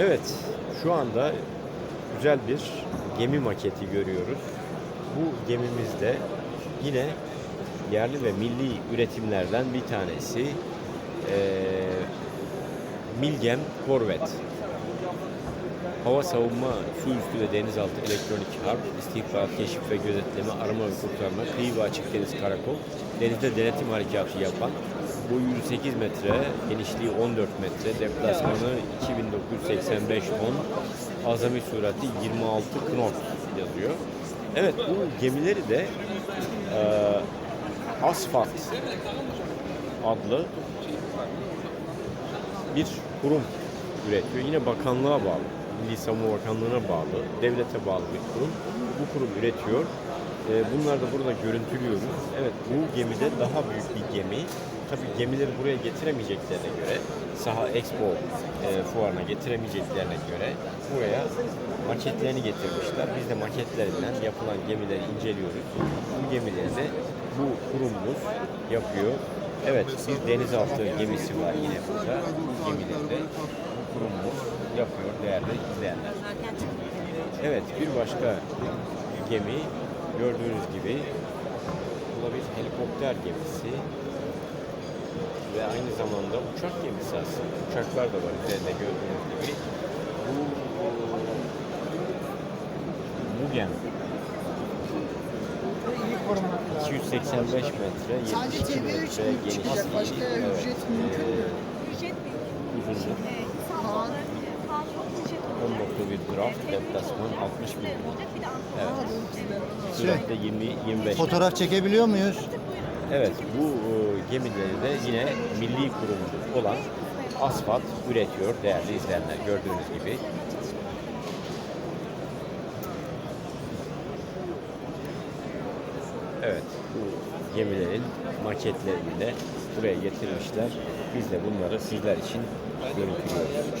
Evet, şu anda güzel bir gemi maketi görüyoruz. Bu gemimizde yine yerli ve milli üretimlerden bir tanesi eee, Milgem Korvet. Hava savunma, su üstü ve denizaltı elektronik harp, istihbarat, keşif ve gözetleme, arama ve kurtarma, kıyı ve açık deniz karakol, denizde denetim harekatı yapan, boyu 108 metre, genişliği 14 metre, deplasmanı 2985 ton, azami sürati 26 knot yazıyor. Evet bu gemileri de eee Asfalt adlı bir kurum üretiyor. Yine bakanlığa bağlı, Milli Savunma Bakanlığı'na bağlı, devlete bağlı bir kurum. Bu kurum üretiyor. Ee, bunları da burada görüntülüyoruz. Evet bu gemide daha büyük bir gemi. Tabii gemileri buraya getiremeyeceklerine göre, Saha Expo e, fuarına getiremeyeceklerine göre buraya maketlerini getirmişler. Biz de maketlerinden yapılan gemileri inceliyoruz. Bu gemileri de bu kurumumuz yapıyor. Evet, bir denizaltı gemisi var yine burada. Gemileri de bu kurumumuz yapıyor değerli izleyenler. Evet, bir başka gemi gördüğünüz gibi bu da bir helikopter gemisi ve aynı zamanda uçak gemisi aslında. Uçaklar da var üzerinde gördüğünüz gibi. Bu bu gemi 285 metre, Sadece 72 TV3 metre çıkacak? Başka evet, ücret mümkün mü? Ücret mi? uzunluğu Evet, sağlıklı, sağlıklı ücret olacak. 10.1 draft, deplasman 60 bin. Evet. Ankara. Sürat da 20 25. Fotoğraf çekebiliyor muyuz? Evet, bu e, gemileri de yine milli kurumumuz olan Asfalt üretiyor değerli izleyenler gördüğünüz gibi. Evet, bu gemilerin maketlerini de buraya getirmişler. Biz de bunları sizler için görüntülüyoruz.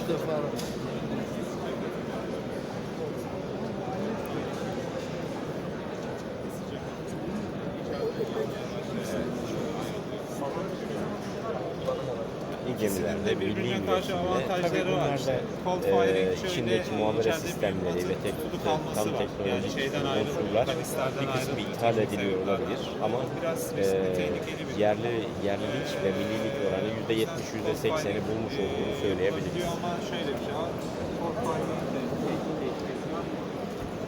İyi gemilerde birbirine bunlarda Cold e, içindeki muhabere sistemleri ve tek, tam teknolojik unsurlar bir kısmı ithal ediliyor olabilir. Ama e, yerli yerlilik ve millilik oranı yüzde yetmiş yüzde sekseni bulmuş olduğunu söyleyebiliriz. Diyor Ama şöyle bir şey.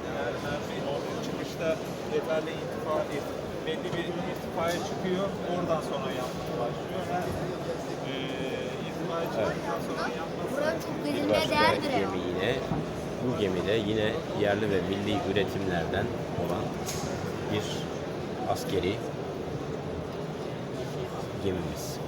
Eğer mermi o çıkışta yeterli irtifa, belli bir irtifaya çıkıyor. Oradan sonra yanmaya başlıyor. E, yanması Buranın çok Bir başka değerdir ya. gemi yine bu gemide yine yerli ve milli üretimlerden olan bir askeri gemimiz.